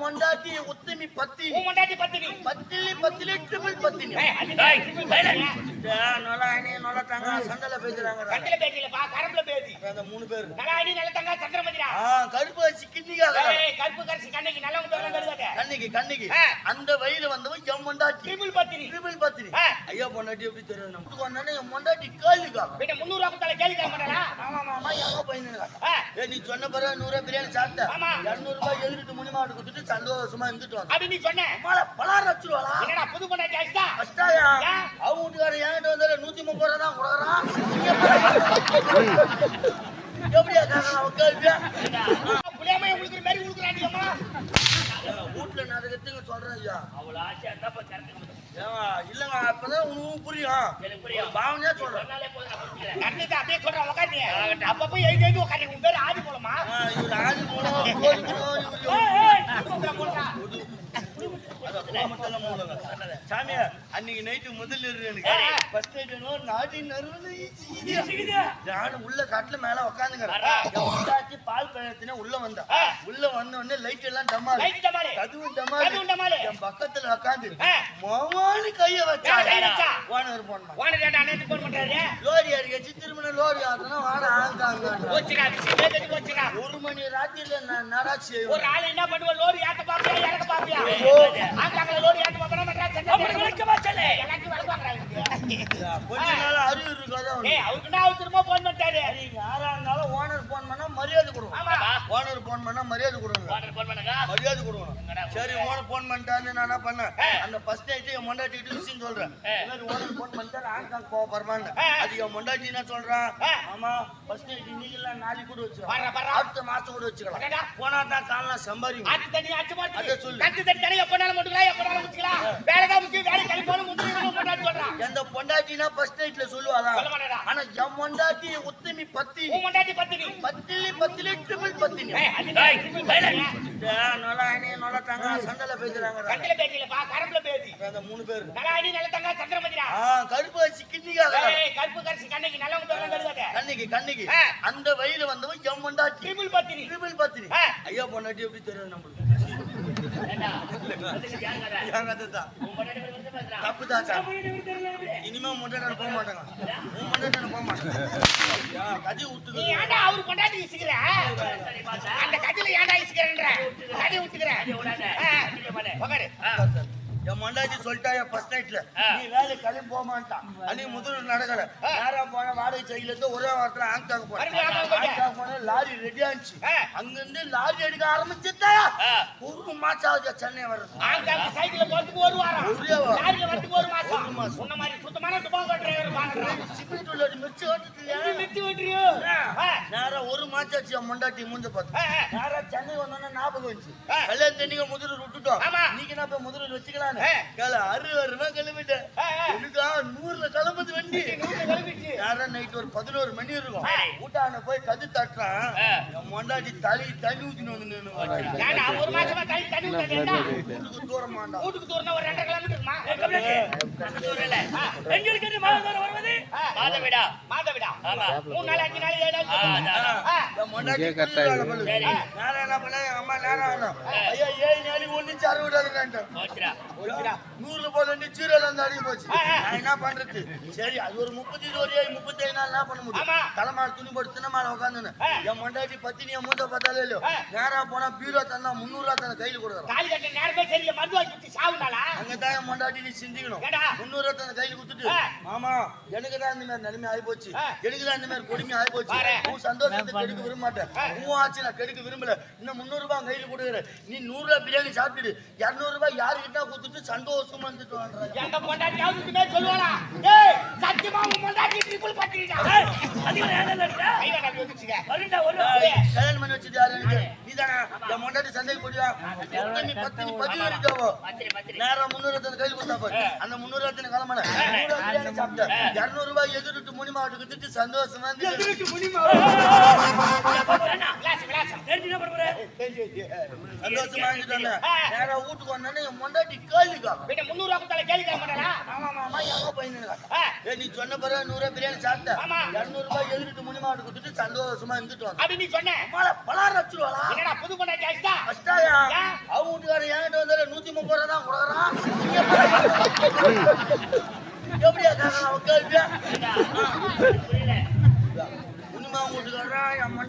பொண்டாட்டி உத்தமி பத்தி முன்னாடி பத்தினி பத்திலி பத்திலி ட்ரிபிள் பத்தினி. நொலாயினி நொலத்தாங்க சண்டல பேசுறாங்க கட்டில பேட்டியிலப்பா, கரும்புல பேட்டி. அந்த மூணு பேர் நலாயனி, நிலத்தங்கா, சந்திரமதிடா. ஆ கருப்பு வச்சு கிண்ணிக்காக கருப்பு கரிசி கண்ணைக்கு நல்லவங்க பேர்லாம் கருதாத. கண்ணிக்கு கண்ணிக்கு. அந்த வயல வந்தவன் என் பொண்டாட்டி triple பத்தினி. ட்ரிபிள் பத்தினி ஆ. ஐயா பொண்டாட்டி எப்படி தெரியும் நமக்கு வந்தானே என் பொண்டாட்டி கேள்விக்கா பின்ன முந்நூறு ரூபா கொடுத்தாலும் கேள்வி கேட்க மாட்டாளா? ஆமா மாமா எங்க ஆ, ஏ நீ சொன்ன பிறகு நூறு பிரியாணி சாப்பிட்ட ஆமா. இருநூறு ரூபாய் எதிர்த்து முனி மாவட்டம் கொடுத்துட்டு சந்தோஷமா இருந்துட்டு வந்தோம் அப்படி நீ சொன்ன. அம்மால பலாரம் வச்சிருவாளா என்னடா புது பொண்டாட்டி ஆயிடுச்சா? கஷ்டாயா ஏன்? அவங்க வீட்டுக்காரன் என்கிட்ட வந்தாரு நூத்தி முப்பது ரூபா தான் கொடுக்குறான் எப்படியா கேட்கலாம் கேள்வியா மாதிரி அம்மா. வீட்டுல சொல்றேன் ஐயா அவ்வளவு ஆசையா இருந்தா. ஏவா, இல்லங்க அப்பதான் உனக்கு புரியும் எனக்கு புரியும். பாவனையா சொல்றேன். கரெக்டுக்கு அப்படியே சொல்றேன், நீ. அப்பப்ப எழுதி எழுதி உக்காரு. உன் பேரு ஆதி மூலமா? ஆ, இவரு ஆதி மூலம் கோழி மூலம் இவரு ஏய், ஏய், அப்பப்ப போடுறா. சாமி அன்னைக்கு நைட்டு முதல்ல இருக்கு. ஃபர்ஸ்ட் நைட் நாடி நறுவலை. நானும் உள்ள காட்டுல மேல பொண்டாட்டி பால் பழத்தினே உள்ள வந்தா. உள்ள வந்த உடனே லைட் எல்லாம் டமால் லைட்டு டமாலு. என் பக்கத்துல உட்காந்து. மாமானு கைய வச்சா? ஓனர் போனா பண்றாரு? லோரி அடிக்கச்சு திரும்ப லோரி ஆத்தனா வாட போச்சுடா. ஒரு மணி ராத்திரில நான் நராட்சி ஒரு ஆள் என்ன பண்ணுவ லோரி ஏத்த பாப்பியா இறக்க பாப்பியா ஐயோ. ஆங்காங்கல லோரி ஏத்த பாப்பா மெட்ராஸ் சென்னை விளக்கமா சொல்லு எல்லாத்தையும் விளக்குவாங்க கொஞ்ச நாள் அறிவு இருக்காதான் ஏய் அவருக்கு நான் அவர் திரும்ப போன் பண்ணிட்டாரு யாரா இருந்தாலும் ஓனர் போன் பண்ணா மரியாதை கொடுக்கணும் ஆமா ஓனர் போன் பண்ணா மரியாதை கொடுக்கணும் ஓனர் போன் பண்ணுங்க மரியாதை கொடுக்கணும் சரி ஓனர் போன் பண்ணிட்டான்னு நான் என்ன பண்ணேன். அந்த ஃபர்ஸ்ட் நைட்டு என் மொண்டாட்டிட்டு விஷயம் சொல்றேன் மாதிரி ஓனர் போன் பண்ணிட்டாரு ஹாங்காங் போக போறமான்னு. அது என் மொண்டாட்டி என்ன சொல்றான். ஆமா ஃபர்ஸ்ட் நைட் இன்னைக்கு இல்ல நாளைக்கு கூட வச்சுக்கலாம். அடுத்த மாசம் கூட வச்சுக்கலாம். போனா தான் காலம் சம்பாதிக்கும் அதை சொல்லு. எப்பனாலும் முட்டுக்கலாம் எப்பனாலும் முச்சுக்கலாம் வேலை தான் முக்கியம் வேலை கழி போல முட்டு கொண்டாடி சொல்றான் எந்த பொண்டாட்டினா ஃபர்ஸ்ட் நைட்ல சொல்லுவாதான் சொல்ல மாட்டாடா. ஆனா என் பொண்டாட்டி உத்தமி பத்தி பத்தினி. பத்திலி பத்திலி ட்ரிபிள் பத்தினி. நொலாயினி நொலத்தாங்க சண்டல பேசுறாங்க கட்டில பேட்டியிலப்பா கரும்புல பேட்டி அந்த மூணு பேர். நலாயனி நிலத்தங்கா சந்திரமதிடா ஆ கருப்பு கிண்ணிக்காக ஏய் கருப்பு கரிசி கண்ணைக்கு கருதாத கண்ணிக்கு கண்ணிக்கு. அந்த வயல வந்தவன் என் பொண்டாட்டி. Triple பத்தினி. ட்ரிபிள் பத்தினி. ஐயா பொண்டாட்டி எப்படி தெரியும் நம்மளுக்கு? தப்பு தான் சார் உன் பொண்டாட்டி இனிமே போக மாட்டாங்க உன் போக மாட்டாங்க கதி ஏன்டா அவரு இசுக்கிற? அந்த ஏன்டா கதி என் மண்டாட்டி சொல்லிட்டா என் ஃபர்ஸ்ட் நைட்ல. நீ வேலை கிளம்பி போக மாட்டான் அன்னைக்கு முதல் நடக்கல ஆ. நேரம் போன வாடகை சைடுல இருந்து ஒரே வாரத்துல ஆங்காங்க போனேன் போனேன் லாரி ரெடி ஆச்சு. அங்கிருந்து லாரி எடுக்க ஆரம்பிச்சுட்டா. ஒரு மாசம் ஆகுது சென்னை வர்றது ஆங்காங்க சைக்கிள்ல போறதுக்கு ஒரு வாரம். ஒரே வாரம். லாரில வரதுக்கு ஒரு மாசம். ஒரு மாசம். உன்ன மாதிரி சுத்தமான துபாங்கோ டிரைவர் பாக்குறான். ஓட்டுது எப்படி மிச்சி விட்டுறியோ? ஆ, நேரம் ஒரு மாசம் ஆச்சு மண்டாட்டி மூஞ்ச பார்த்து. நேரம் சென்னை வந்தோன்னா ஞாபகம் வந்துச்சு. கல்யாணம் முதல்ல விட்டுட்டோம். இன்னைக்கு நான் போய் முதல்ல வச்சுக்கலான்னு. கேள கிளம்பிட்டேன் ஆ, ஆ. எனக்கா நூறுல கிளம்புது வண்டி நூறு கிளம்பிடுச்சு. நேரம் நைட் ஒரு பதினோரு மணி இருக்கும். ஊட்டான போய் கது தட்டுறான். என் மொண்டாட்டி தலை தண்ணி வந்து ஏன்டா, ஒரு மாசமா தண்ணி தண்ணி விட்டுறேன்டா. வீட்டுக்கு தூரம் வீட்டுக்கு ஒரு ரெண்டரை கிலோமீட்டர்? அந்த. மூணு நாள், அஞ்சு நாள், ஏழு நாள். மொண்டாட்டி. சரி. நேரம் என்ன பண்ண? எங்க அம்மா நேரம் ஆகணும். ஐயா ஏழு நாளைக்கு ஒண்ணு சரு விடாதுன்னுட்டேன் போச்சுடா. நூறுல போது ஜீரோல இருந்து அடிக்க போச்சு. ஆ, ஆ. நான் என்ன பண்றது? சரி அது ஒரு முப்பத்தி ஏழு முப்பத்தி ஐந்து என்ன பண்ண முடியும் ஆமா. தலைமாறு துணி போட்டு தினமால உட்காந்துன்னு ஆ. என் மண்டாட்டி பத்தினி என் மூத்த பார்த்தாலே இல்லையோ. நேரா போனா பீரோ தந்தா முந்நூறு ரூபா தந்த கையில கொடுக்குறான் தாலி கட்ட நேரமே சரியில்லை மருந்து வாங்கி குடிச்சு சாவுனாளா அங்கதான் என் மண்டாட்டி நீ சிந்திக்கணும் ஏடா? முந்நூறு ரூபா தந்த கையில கொடுத்துட்டு ஆ. மாமா எனக்கு தான் இந்த மாதிரி நிலைமை ஆகி போச்சு. எனக்கு தான் இந்த மாதிரி கொடுமை ஆகி போச்சு. உன் சந்தோஷத்தை கெடுக்க விரும்ப மாட்டேன். உன் ஆச்சு நான் கெடுக்க விரும்பல இன்னும் முந்நூறு ரூபாய் கையில கொடுக்குறேன் நீ நூறு ரூபாய் பிரியாணி சாப்பிட்டுடு இருநூறு ரூபாய் யாருக்கிட்ட கொடுத்துட்டு சந்தோஷமா இருந்துட்டு இதுமே சொல்லுவானா ஏய் சத்தியமா உன் பொண்டாட்டி ட்ரிபிள் பண்ணிட்டா அதிகம் ஏன் லட்சா ஐயா நான் வந்துச்சுங்க வருண்டா ஒரு கல்யாணம் பண்ணி வச்சது யாரு எனக்கு நீதானா என் மொண்டாட்டி சந்தைக்கு போடியா நீ பத்து நீ பதிவு இருக்காவோ நேரம் ரூபாய் கையில் கொடுத்தா பாரு அந்த நூறு ரூபாய் பிரியாணி சாப்பிட்டேன் இருநூறு ரூபாய் எதிர்ட்டு முனி மாவட்டம் கொடுத்துட்டு சந்தோஷமா இருந்து சந்தோஷமா இருந்துட்டோம்ல நேரா சொன்ன பிறகு நூறு பிரியாணி சாப்பிட்ட இரநூறு ரூபாய் எழுதிட்டு சந்தோஷமா இருந்துட்டு வந்தோம் நூத்தி முப்பது ரூபா எப்படியா கேள்வியா?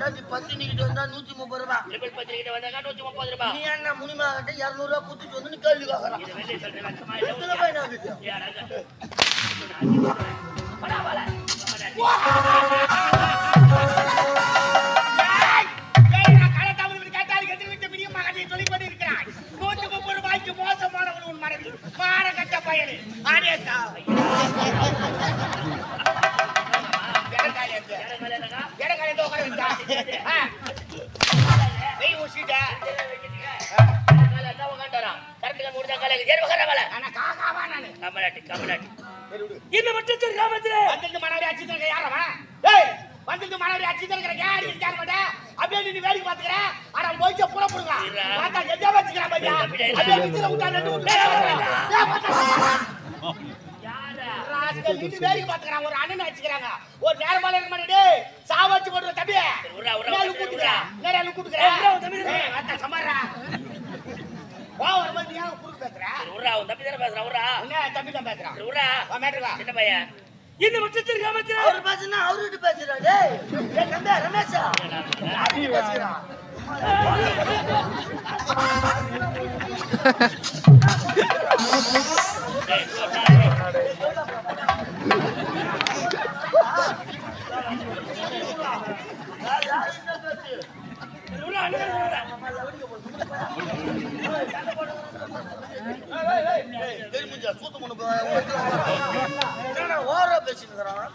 வீட்டுக்காரன் என் மண்டாட்டி பத்தினிக்கிட்டு வந்தா நூத்தி முப்பது ரூபாய் ட்ரிபிள் பத்திரிக்கிட்ட வந்தாங்க நூத்தி முப்பது ரூபாய் நீ என்ன முனிமா கிட்ட இருநூறு ரூபாய் குத்துட்டு வந்து நீ கேள்வி கேட்கறான் காக்காவா நானு? இந்த மட்டத்தில் கிராமத்திலே வந்திருந்து மனைவி அடிச்சுட்டு இருக்க யாரவா? ஏய், வந்திருந்து மனைவி அடிச்சுட்டு இருக்கிற யார் இருக்காரு மாட்டே? அப்படியே நீ வேடிக்கை பார்த்துக்கிற? ஆனா மொய்ச்ச புற புடுங்க. பார்த்தா எதையோ வச்சுக்கிறான் பாத்தியா? அப்படியே விசில விட்டா ரெண்டு விட்டு வேடிக்கை பார்த்துக்கிறான். ஒரு அண்ணனை வச்சுக்கிறாங்க. ஒரு நேரமால இருக்க மாட்டே, டேய். சாவச்சு போடுற தம்பி. உர்ரா, உர்ரா, என்ன அள்ளு கூட்டுக்கிற? என்னடா அள்ளு கூட்டுக்கிற? ஏய், உர்ரா, தம்பி. ஏய், வாத்தா, சமாளிடா. வா, ஒரு மாதிரி நீ ஏன் குறுக்கு பேசுற? என்ன தம்பி தான் பேசுறான்? வா, மேட்டர் வா. இந்த மட்டத்தில் கிராமத்திலே அவரு பேசுனா அவர்கிட்ட பேசுறா டேய் ஏய் தம்பி ரமேஷா? யார்கிட்ட பேசுறான்? யார் யார்கிட்ட பேசு தெரியுமிஞ்சா சூத்து பண்ண என்னடா ஓவரா பேசிட்டு இருக்கிறான்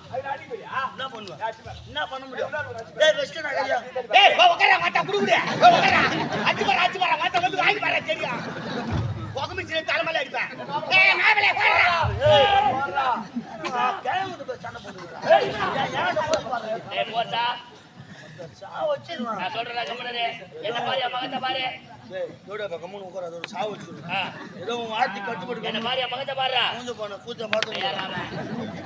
என்ன பண்ணுவேன். என்ன பண்ண முடியும்? டேய் வெஸ்ட் நகரியா டேய், வா, உட்கார்றா, வாத்தா, குடுக்குடு. வா, உட்கார்றா. அடிச்சு பாரு, அடிச்சு பாரு. வாத்தா, வந்து வாங்கி பாரு, தெரியும். புகைமிச்சில தலைமையில அடிப்பேன். டேய், போய் சண்டை ஏன் வச்சிருவான். என்ன பாரு மகத்தை பாரு. கம்முன்னு உட்கார அதோட வச்சிருவான். ஏதோ உன் கட்டுப்பட்டு என்ன பாரு மகத்தை மூஞ்ச போன கூச்ச பார்த்து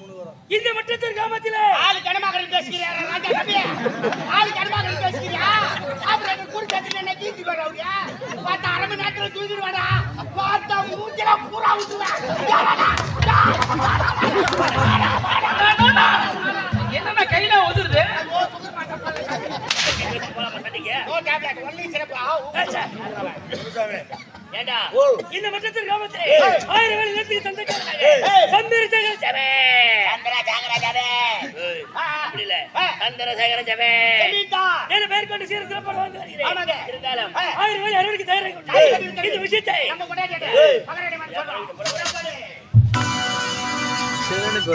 மூணு வரும் இந்த மட்டத்தில் கிராமத்திலே ஆளு கனமாகறி பேசுகிறியா, ராஜா தம்பி? ஆளு கனமாகறி பேசுகிறியா? அப்புறம் என்ன கீச்சு போடுற அவரியா? வாத்தா, அரை மணி நேரத்துல தூக்கிடுவாடா. வாத்தா, மூஞ்சில பூரா ஊத்துவேன். என்னன்னா கையில ஏண்டா இந்த மட்டத்தில். ஆயிரம் வேலை நிலத்துக்கு தந்தைக்காரனாக ஏய். சந்திரசேகர ஜபே சந்திரா, இல்ல. சந்திரசேகர ஜபே சொல்லிட்டான். என பெயர் கொண்டு சீர சிறப்பாக வந்து வருகிறேன் ஆமாங்க. இருந்தாலும் ஆ. ஆயிரம் வேலை அறுவடைக்கு தயாராக கொண்டு ஏய். இந்த விஷயத்தை நம்ம கொண்டாடி ஏய். மகரடி மண் சொல்றோம். சிவனுக்கு